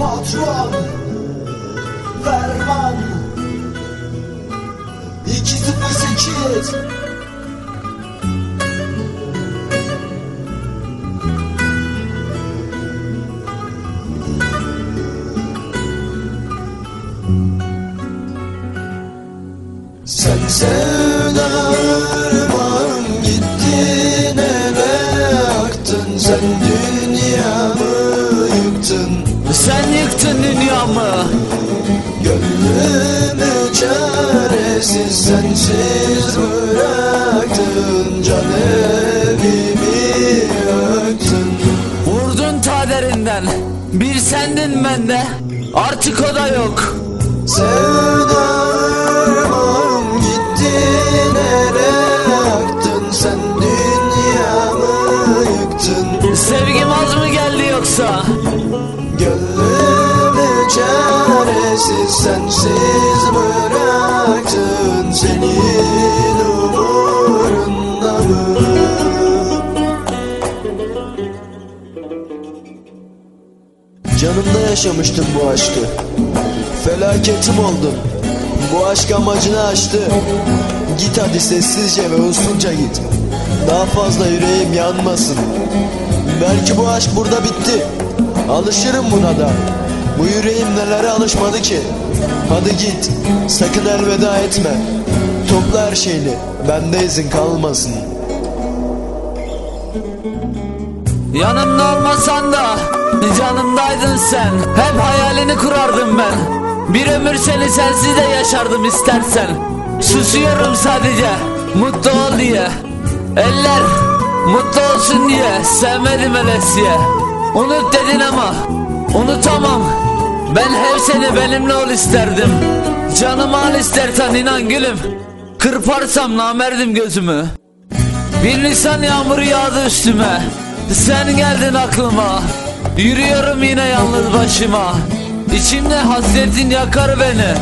patron Ferman. 208 Sen sevdalım gittin eve aktın. Sen dünyamı Sen yıktın dünyamı. Gönlümü çaresiz sensiz bıraktın. Can evimi yaktın. Vurdun taderinden Bir sendin bende. Artık o da yok. Sevdamım gitti nereye aktın Sen dünyamı yıktın. Sevgim az mı geldi yoksa Gönlümü çaresiz sensiz bıraktın Senin umurunda mı? Canımda yaşamıştım bu aşkı. Felaketim oldun Bu aşk amacını aştı. Git hadi sessizce ve usulca git. Daha fazla yüreğim yanmasın. Belki bu aşk burada bitti Alışırım buna da. Bu yüreğim nelere alışmadı ki? Hadi git Sakın elveda etme. Topla her şeyini Bende izin kalmasın. Yanımda olmasan da Canımdaydın sen. Hep hayalini kurardım ben. Bir ömür seni sensiz de yaşardım istersen. Susuyorum sadece Mutlu ol diye. Eller Mutlu olsun diye. Sevmedim öylesiye Unut dedin ama. Unutamam. Ben hep seni benimle ol isterdim. Canımı al istersen inan gülüm. Kırparsam namerdim gözümü. Bir Nisan yağmuru yağdı üstüme. Sen geldin aklıma. Yürüyorum yine yalnız başıma. İçimde hasretin yakar beni